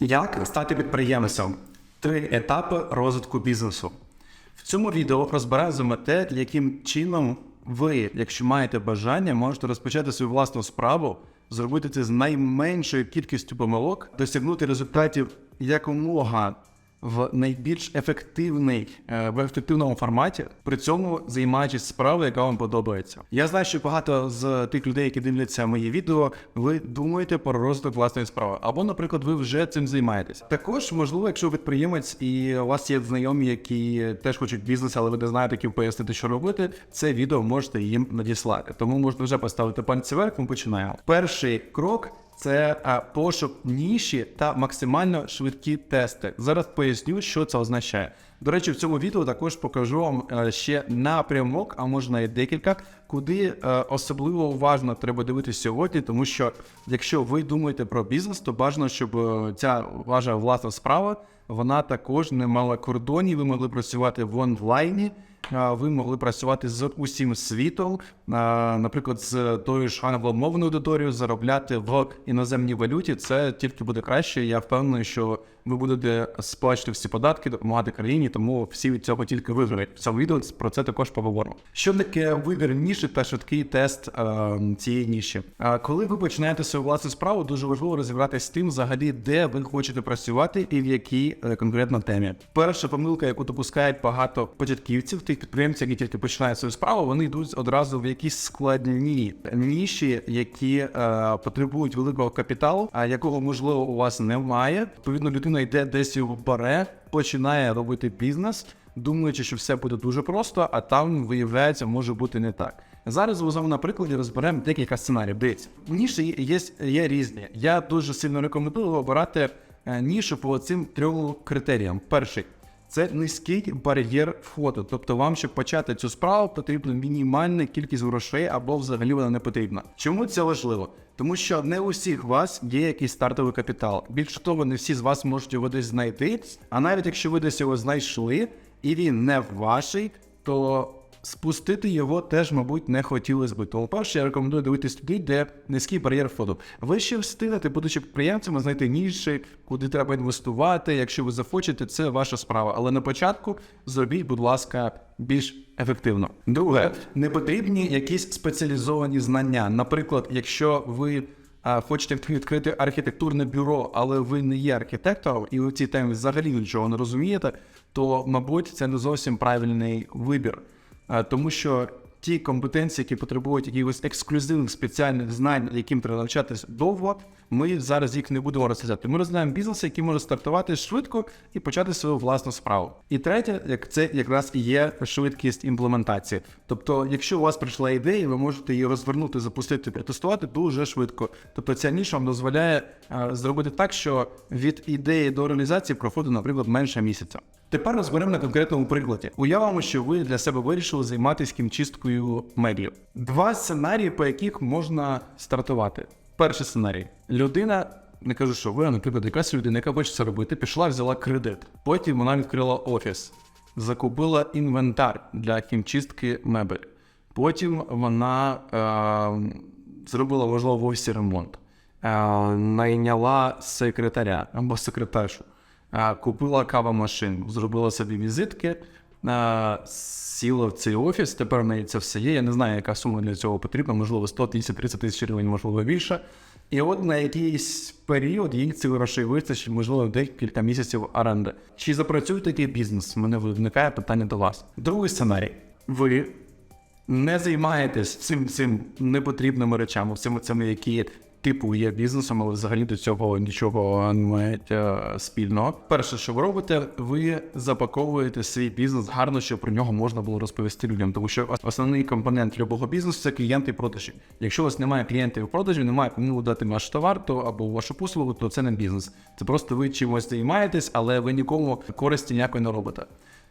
Як стати підприємцем? Три етапи розвитку бізнесу. В цьому відео розбираємо те, яким чином ви, якщо маєте бажання, можете розпочати свою власну справу, зробити це з найменшою кількістю помилок, досягнути результатів якомога в найбільш ефективний е, в ефективному форматі, при цьому займаючись справою, яка вам подобається. Я знаю, що багато з тих людей, які дивляться мої відео, ви думаєте про розвиток власної справи, або, наприклад, ви вже цим займаєтесь. Також, можливо, якщо ви підприємець і у вас є знайомі, які теж хочуть бізнес, але ви не знаєте, як пояснити, що робити, це відео можете їм надіслати. Тому можете вже поставити пальці вверх. Ми починаємо. Перший крок. Це а, пошук ніші та максимально швидкі тести. Зараз поясню, що це означає. До речі, в цьому відео також покажу вам е, ще напрямок, а можна і декілька, куди е, особливо уважно треба дивитися сьогодні, тому що якщо ви думаєте про бізнес, то бажано, щоб е, ця ваша власна справа вона також не мала кордонів. Ви могли працювати в онлайні. Ви могли працювати з усім світом, наприклад, з тою ж англомовною аудиторією, заробляти в іноземній валюті. Це тільки буде краще. Я впевнений, що ви будете сплачувати всі податки, допомагати країні, тому всі від цього тільки виграють. В цьому відео про це також поговоримо. Що таке вибір ніші та швидкий тест е, цієї ніші? А коли ви починаєте свою власну справу, дуже важливо розібратися з тим, взагалі, де ви хочете працювати і в якій е, конкретно темі. Перша помилка, яку допускають багато початківців, тих підприємців, які тільки починають свою справу, вони йдуть одразу в якісь складні ніші, які е, потребують великого капіталу, а якого можливо у вас немає. Відповідно, людина йде десь його бере, починає робити бізнес, думаючи, що все буде дуже просто, а там виявляється, може бути не так. Зараз з на прикладі розберемо декілька сценаріїв. Дивіться, ніші є, є різні. Я дуже сильно рекомендую обирати е, нішу по цим трьом критеріям. Перший це низький бар'єр входу. Тобто вам, щоб почати цю справу, потрібна мінімальна кількість грошей або взагалі вона не потрібна. Чому це важливо? Тому що не у всіх вас є якийсь стартовий капітал. Більше того, не всі з вас можуть його десь знайти. А навіть якщо ви десь його знайшли, і він не ваший, то спустити його теж, мабуть, не хотілося би. Тому перше, я рекомендую дивитись туди, де низький бар'єр входу. Ви ще встигнете, будучи підприємцями, знайти ніші, куди треба інвестувати. Якщо ви захочете, це ваша справа. Але на початку зробіть, будь ласка, більш ефективно. Друге, не потрібні якісь спеціалізовані знання. Наприклад, якщо ви хочете відкрити архітектурне бюро, але ви не є архітектором, і ви в цій темі взагалі нічого не розумієте, то, мабуть, це не зовсім правильний вибір. Тому що ті компетенції, які потребують якихось ексклюзивних спеціальних знань, яким треба навчатись довго, ми зараз їх не будемо розглядати. Ми розглядаємо бізнес, який може стартувати швидко і почати свою власну справу. І третє, як це якраз і є швидкість імплементації. Тобто, якщо у вас прийшла ідея, ви можете її розвернути, запустити, протестувати дуже швидко. Тобто ця ніша вам дозволяє зробити так, що від ідеї до реалізації проходить, наприклад, менше місяця. Тепер розберемо на конкретному прикладі. Уявимо, що ви для себе вирішили займатися кімчисткою меблів. Два сценарії, по яких можна стартувати. Перший сценарій: людина. Не кажу, що ви, а, наприклад, якась людина, яка хоче це робити, пішла, взяла кредит. Потім вона відкрила офіс, закупила інвентар для хімчистки мебель. Потім вона е, зробила, можливо, в офісі ремонт, е, найняла секретаря або секретаршу, купила кавомашину, зробила собі візитки, сіла в цей офіс. Тепер в неї це все є. Я не знаю, яка сума для цього потрібна, можливо, 100 тисяч, 30 тисяч гривень, можливо, більше. І от на якийсь період їй цих грошей вистачить, можливо, декілька місяців оренди. Чи запрацює такий бізнес? У мене виникає питання до вас. Другий сценарій. Ви не займаєтесь цим цим непотрібними речами, цими цими, які типу є бізнесом, але взагалі до цього нічого не мають е, спільного. Перше, що ви робите, ви запаковуєте свій бізнес гарно, щоб про нього можна було розповісти людям. Тому що основний компонент любого бізнесу це клієнти і продажі. Якщо у вас немає клієнтів і продажів, немає кому дати ваш товар, то або вашу послугу, то це не бізнес. Це просто ви чимось займаєтесь, але ви нікому користі ніякої не робите.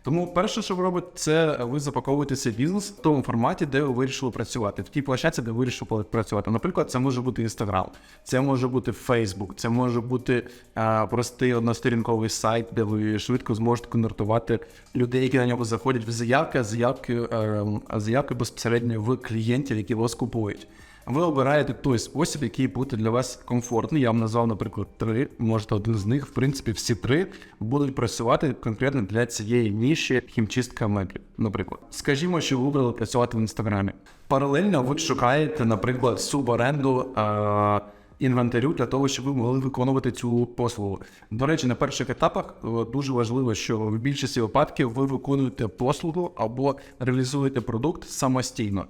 Тому перше, що ви робите, це ви запаковуєте свій бізнес в тому форматі, де ви вирішили працювати, в тій площадці, де ви вирішили працювати. Наприклад, це може бути Instagram, це може бути Facebook, це може бути а, простий односторінковий сайт, де ви швидко зможете конвертувати людей, які на нього заходять в заявки, а заявки, е, а заявки безпосередньо в клієнтів, які вас купують. Ви обираєте той спосіб, який буде для вас комфортний. Я вам назвав, наприклад, три. Можете один з них. В принципі, всі три будуть працювати конкретно для цієї ніші хімчистка меблів. Наприклад, скажімо, що ви вибрали працювати в інстаграмі. Паралельно ви шукаєте, наприклад, суборенду. Е- інвентарю для того, щоб ви могли виконувати цю послугу. До речі, на перших етапах е, дуже важливо, що в більшості випадків ви виконуєте послугу або реалізуєте продукт самостійно.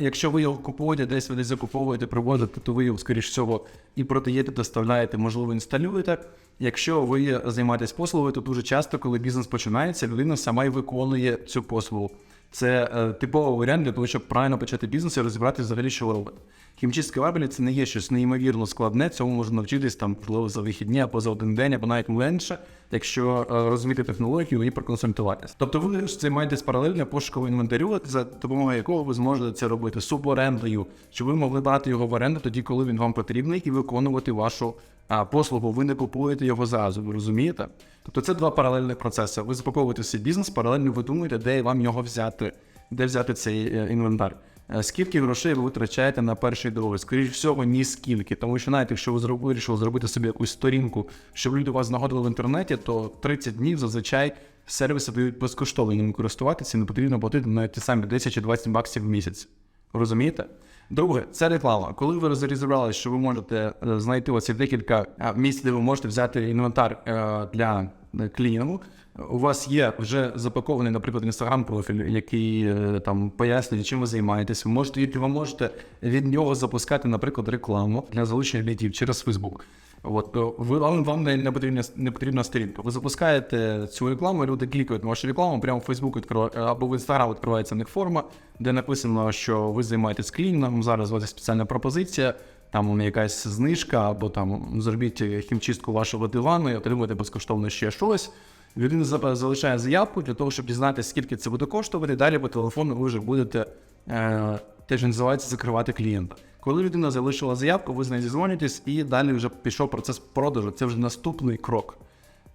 Якщо ви його купуєте, десь ви десь закуповуєте, привозите, то ви його, скоріш всього, і продаєте, доставляєте, можливо, інсталюєте. Якщо ви займаєтесь послугою, то дуже часто, коли бізнес починається, людина сама й виконує цю послугу. Це е, типовий варіант для того, щоб правильно почати бізнес і розібрати взагалі, що ви робите. Хімчистка меблі це не є щось неймовірно складне, цьому можна навчитись там, можливо, за вихідні або за один день, або навіть менше, якщо е, розуміти технологію і проконсультуватися. Тобто ви займаєтесь паралельно пошуковим інвентарю, за допомогою якого ви зможете це робити суборендою, щоб ви могли дати його в оренду тоді, коли він вам потрібний, і виконувати вашу а, послугу. Ви не купуєте його зразу, ви розумієте? Тобто це два паралельних процеси. Ви запаковуєте свій бізнес, паралельно ви думаєте, де вам його взяти, де взяти цей е, інвентар. Е, Скільки грошей ви витрачаєте на перший дорогу? Скоріше всього, ні скільки. Тому що навіть якщо ви вирішили зробити собі якусь сторінку, щоб люди вас знаходили в інтернеті, то 30 днів зазвичай сервіси дають безкоштовно ним користуватися, не потрібно платити навіть ті самі 10 чи 20 баксів в місяць. Розумієте? Друге, це реклама. Коли ви розібрали, що ви можете е, знайти оці декілька місць, де ви можете взяти інвентар для клієнту, у вас є вже запакований, наприклад, інстаграм-профіль, який е, там пояснює, чим ви займаєтесь. Можете ви можете від нього запускати, наприклад, рекламу для залучення лідів через Фейсбук. От ви вам, вам не, потрібна не потрібна сторінка. Ви запускаєте цю рекламу, люди клікають на вашу рекламу, прямо в Facebook відкриває, або в Instagram відкривається в них форма, де написано, що ви займаєтесь клінінгом. Зараз у вас є спеціальна пропозиція. Там якась знижка, або там зробіть хімчистку вашого дивану і отримуєте безкоштовно ще щось. Людина залишає заявку для того, щоб дізнатися, скільки це буде коштувати. Далі по телефону ви вже будете е, те, що називається закривати клієнта. Коли людина залишила заявку, ви з нею зізвонитесь і далі вже пішов процес продажу. Це вже наступний крок.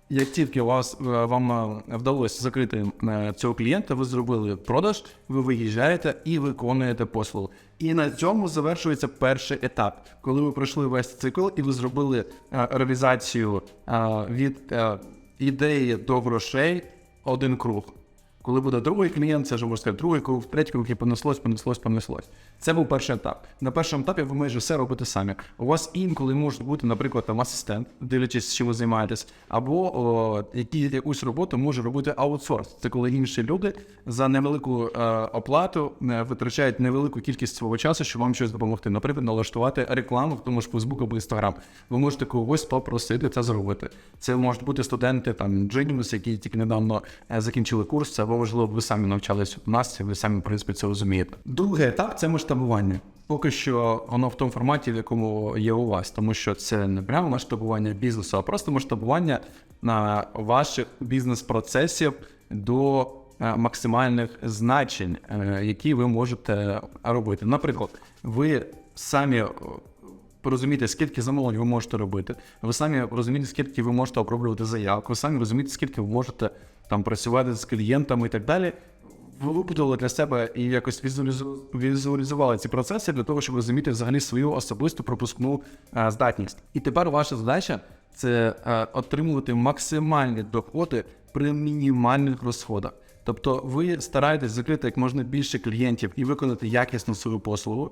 Як тільки вас е, вам е, вдалося закрити е, цього клієнта, ви зробили продаж, ви виїжджаєте і виконуєте послугу. І на цьому завершується перший етап, коли ви пройшли весь цикл і ви зробили реалізацію від ідеї до грошей один круг. Коли буде другий клієнт, це вже можна сказати, другий круг, третій круг і понеслось, понеслось, понеслось. Це був перший етап. На першому етапі ви майже все робите самі. У вас інколи може бути, наприклад, там асистент, дивлячись, чим ви займаєтесь, або о, які, якусь роботу може робити аутсорс. Це коли інші люди за невелику е, оплату е, витрачають невелику кількість свого часу, щоб вам щось допомогти. Наприклад, налаштувати рекламу в тому ж Facebook або Instagram. Ви можете когось попросити це зробити. Це можуть бути студенти там Genius, які тільки недавно е, закінчили курс, або можливо ви самі навчалися у нас, ви самі в принципі це розумієте. Другий етап це масштабування. Поки що воно в тому форматі, в якому є у вас, тому що це не прямо масштабування бізнесу, а просто масштабування на ваших бізнес-процесів до е, максимальних значень, е, які ви можете робити. Наприклад, ви самі е, розумієте, скільки замовлень ви можете робити. Ви самі розумієте, скільки ви можете оброблювати заявку, ви самі розумієте, скільки ви можете там працювати з клієнтами і так далі. Ви вибудували для себе і якось візуалізу- візуалізували ці процеси для того, щоб розуміти взагалі свою особисту пропускну е, здатність. І тепер ваша задача це е, отримувати максимальні доходи при мінімальних розходах. Тобто ви стараєтесь закрити як можна більше клієнтів і виконати якісну свою послугу.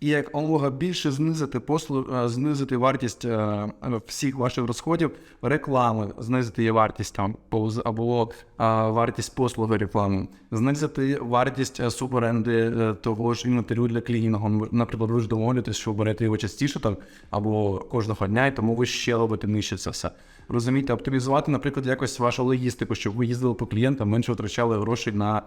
І як омога більше знизити послуг, е, знизити вартість е, всіх ваших розходів, реклами, знизити її вартість там або, е, вартість послуги реклами, знизити вартість суборенди е, того ж інвентарю для клієнтів. Наприклад, ви ж домовляєтесь, що берете його частіше там або кожного дня, і тому ви ще робите нижче це все. Розумієте, оптимізувати, наприклад, якось вашу логістику, щоб ви їздили по клієнтам, менше витрачали грошей на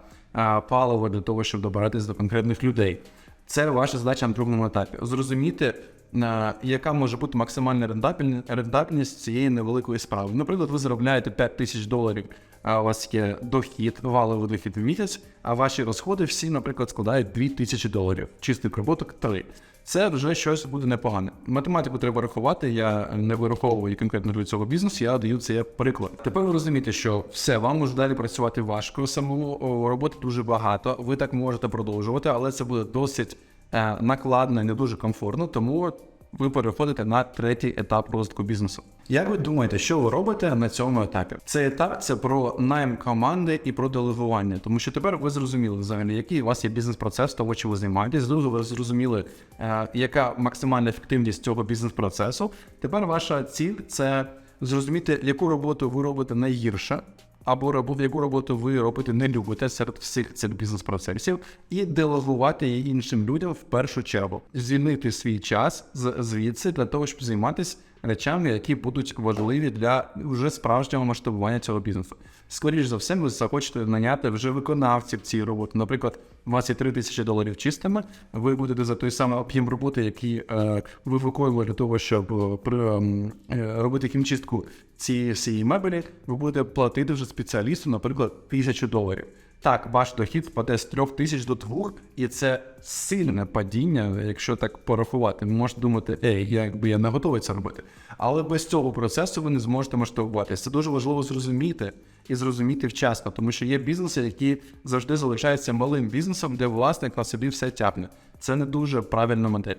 паливо для того, щоб добиратись до конкретних людей. Це ваша задача на другому етапі. Зрозуміти, е, яка може бути максимальна рентабельні- рентабельність цієї невеликої справи. Наприклад, ви заробляєте 5 тисяч доларів, а у вас є дохід, валовий дохід в місяць, а ваші розходи всі, наприклад, складають 2 тисячі доларів. Чистий прибуток 3. Це вже щось буде непогане. Математику треба рахувати. Я не вираховую конкретно для цього бізнесу, я даю це як приклад. Тепер ви розумієте, що все, вам може далі працювати важко, самому роботи дуже багато. Ви так можете продовжувати, але це буде досить е, накладно і не дуже комфортно, тому ви переходите на третій етап розвитку бізнесу. Як ви думаєте, що ви робите на цьому етапі? Цей етап це про найм команди і про делегування, тому що тепер ви зрозуміли взагалі, який у вас є бізнес-процес, того, чим ви займаєтесь. Друге, ви зрозуміли, е, яка максимальна ефективність цього бізнес-процесу. Тепер ваша ціль це зрозуміти, яку роботу ви робите найгірше, або яку роботу ви робите не любите серед всіх цих бізнес-процесів, і делегувати її іншим людям в першу чергу, звільнити свій час звідси для того, щоб займатися речами, які будуть важливі для вже справжнього масштабування цього бізнесу. Скоріше за все, ви захочете наняти вже виконавців цієї роботи. Наприклад, у вас є 3 тисячі доларів чистими, ви будете за той самий об'єм роботи, який е, ви виконували для того, щоб е, при, ем, е, робити хімчистку цієї всієї мебелі, ви будете платити вже спеціалісту, наприклад, тисячу доларів. Так, ваш дохід впаде з трьох тисяч до двох, і це сильне падіння, якщо так порахувати. Ви можете думати, ей, якби я не готовий це робити. Але без цього процесу ви не зможете масштабуватися. Це дуже важливо зрозуміти і зрозуміти вчасно, тому що є бізнеси, які завжди залишаються малим бізнесом, де власник на собі все тягне. Це не дуже правильна модель.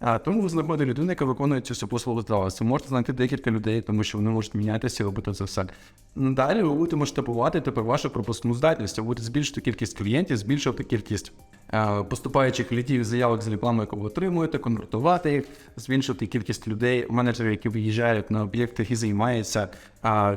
А, тому ви знаходите людину, яка виконує цю послугу вас. Ви можете знайти декілька людей, тому що вони можуть мінятися і робити це все. Далі ви будете масштабувати тепер вашу пропускну здатність, ви будете збільшити кількість клієнтів, збільшувати кількість поступаючих лідів заявок з реклами, яку ви отримуєте, конвертувати їх, збільшити кількість людей, менеджерів, які виїжджають на об'єкти і займаються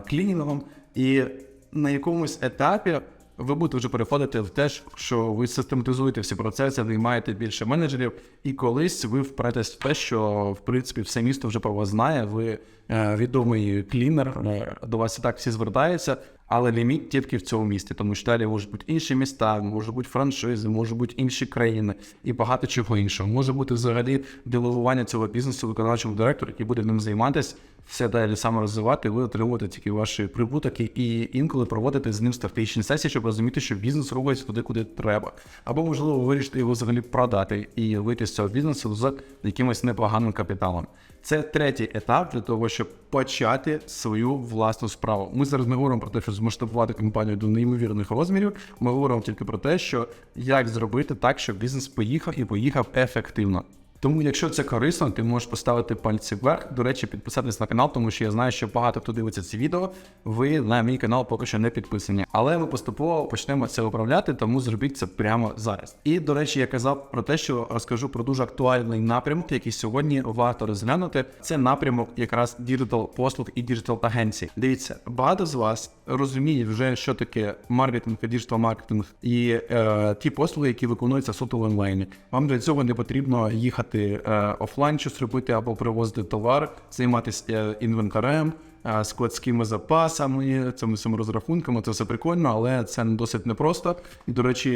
клінінгом. І на якомусь етапі ви будете вже переходити в те, що ви систематизуєте всі процеси, наймаєте більше менеджерів, і колись ви впретесь в те, що в принципі все місто вже про вас знає. Ви е, відомий клінер, е, до вас і так всі звертаються, але ліміт тільки в цьому місті, тому що далі можуть бути інші міста, можуть бути франшизи, можуть бути інші країни і багато чого іншого. Може бути взагалі делегування цього бізнесу виконавчому директору, який буде ним займатися, все далі саме розвивати, ви отримуєте тільки ваші прибутки і інколи проводити з ним стратегічні сесії, щоб розуміти, що бізнес рухається туди, куди треба. Або можливо вирішити його взагалі продати і вийти з цього бізнесу з якимось непоганим капіталом. Це третій етап для того, щоб почати свою власну справу. Ми зараз не говоримо про те, що змасштабувати компанію до неймовірних розмірів. Ми говоримо тільки про те, що як зробити так, щоб бізнес поїхав і поїхав ефективно. Тому, якщо це корисно, ти можеш поставити пальці вверх. До речі, підписатись на канал, тому що я знаю, що багато хто дивиться ці відео. Ви на мій канал поки що не підписані. Але ми поступово почнемо це управляти, тому зробіть це прямо зараз. І до речі, я казав про те, що розкажу про дуже актуальний напрямок, який сьогодні варто розглянути. Це напрямок якраз діджитал послуг і діджитал агенцій. Дивіться, багато з вас розуміє вже, що таке маркетинг діджитал маркетинг і е, ті послуги, які виконуються суто в онлайні. Вам для цього не потрібно їхати е, офлайн щось робити або привозити товар, займатися е, інвентарем. е, Складськими запасами, цими цими розрахунками, це все прикольно, але це досить непросто. І, до речі,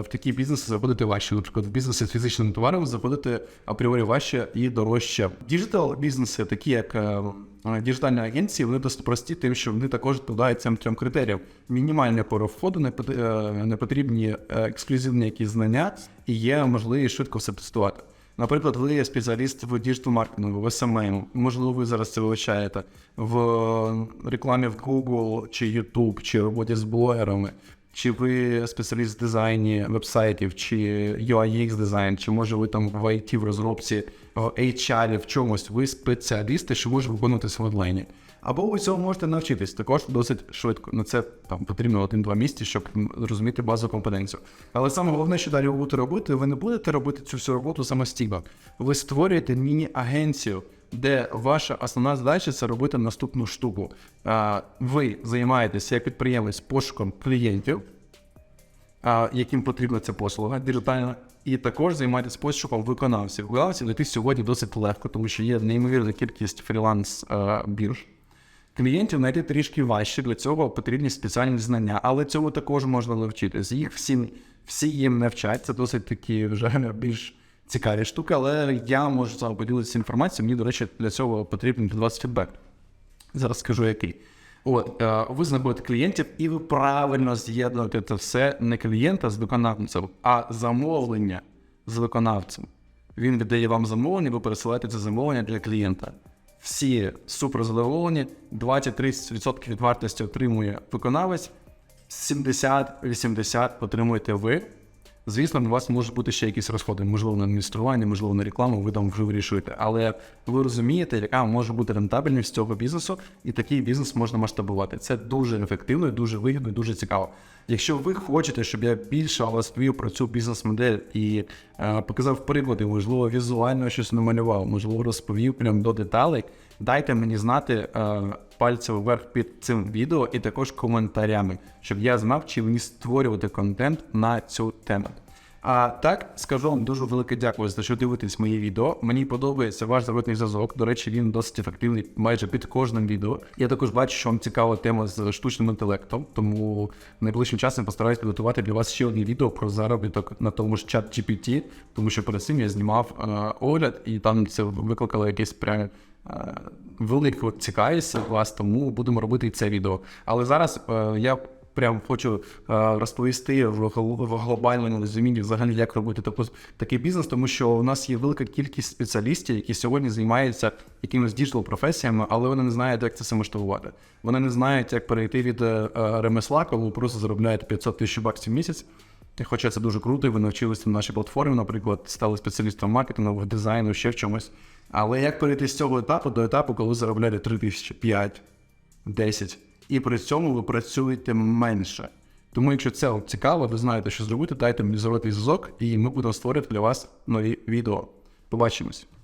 в такі бізнеси заходити важче. Наприклад, в бізнеси з фізичним товаром заходити апріорі важче і дорожче. Діджитал бізнеси, такі як діджитальні агенції, вони досить прості, тим, що вони також відповідають цим трьом критеріям. Мінімальне пору входу, не пот- не потрібні ексклюзивні якісь знання, і є можливість швидко все тестувати. Наприклад, ви є спеціаліст в діджитал маркетингу, в SMM, можливо, ви зараз це вивчаєте в рекламі в Google чи YouTube, чи роботі з блогерами, чи ви спеціаліст в дизайні вебсайтів, чи UIX дизайн, чи може ви там в IT в розробці, в HR, в чомусь, ви спеціалісти, що може виконувати в онлайні. Або ви цього можете навчитись також досить швидко. На це там потрібно один-два місяці, щоб розуміти базову компетенцію. Але саме головне, що далі ви будете робити, ви не будете робити цю всю роботу самостійно. Ви створюєте міні-агенцію, де ваша основна задача це робити наступну штуку. Ви займаєтеся як підприємець пошуком клієнтів, яким потрібна ця послуга діджитальна, і також займаєтесь пошуком виконавців. Виконавців знайти сьогодні досить легко, тому що є неймовірна кількість фріланс бірж. Клієнтів знайти трішки важче, для цього потрібні спеціальні знання, але цьому також можна навчитися. Їх всі, всі їм не вчать, це досить такі вже більш цікаві штуки, але я можу з вами поділитися інформацією. Мені, до речі, для цього потрібен від вас фідбек. Зараз скажу який. От, е, ви знаходите клієнтів, і ви правильно з'єднуєте це все не клієнта з виконавцем, а замовлення з виконавцем. Він віддає вам замовлення, ви пересилаєте це замовлення для клієнта. Всі супер задоволені, 20-30% від вартості отримує виконавець, 70-80% отримуєте ви Звісно, у вас можуть бути ще якісь розходи, можливо, на адміністрування, можливо, на рекламу, ви там вже вирішуєте. Але ви розумієте, яка може бути рентабельність цього бізнесу, і такий бізнес можна масштабувати. Це дуже ефективно, дуже вигідно, і дуже цікаво. Якщо ви хочете, щоб я більше розповів про цю бізнес-модель і е, показав приклади, можливо, візуально щось намалював, можливо, розповів прям до деталей, дайте мені знати е, пальцем вверх під цим відео і також коментарями, щоб я знав, чи мені створювати контент на цю тему. А так скажу вам дуже велике дякую за те, що дивитесь мої відео. Мені подобається ваш зворотний зв'язок. До речі, він досить ефективний майже під кожним відео. Я також бачу, що вам цікава тема з штучним інтелектом, тому найближчим часом постараюсь підготувати для вас ще одне відео про заробіток на тому ж чат GPT, тому що перед цим я знімав е, огляд, і там це викликало якесь прям. Е, Велику цікавість вас, тому будемо робити і це відео. Але зараз е, я прям хочу е, розповісти в, гл- в глобальному розумінні взагалі, як робити таку, такий бізнес, тому що у нас є велика кількість спеціалістів, які сьогодні займаються якимись діджитал професіями, але вони не знають, як це все масштабувати. Вони не знають, як перейти від ремесла, коли ви просто заробляєте 500 тисяч баксів в місяць. Хоча це дуже круто, і ви навчилися на нашій платформі, наприклад, стали спеціалістом маркетингу, дизайну, ще в чомусь. Але як перейти з цього етапу до етапу, коли заробляєте 3 тисячі, 5, 10, і при цьому ви працюєте менше. Тому, якщо це цікаво, ви знаєте, що зробити, дайте мені зворотний зв'язок, і ми будемо створювати для вас нові відео. Побачимось.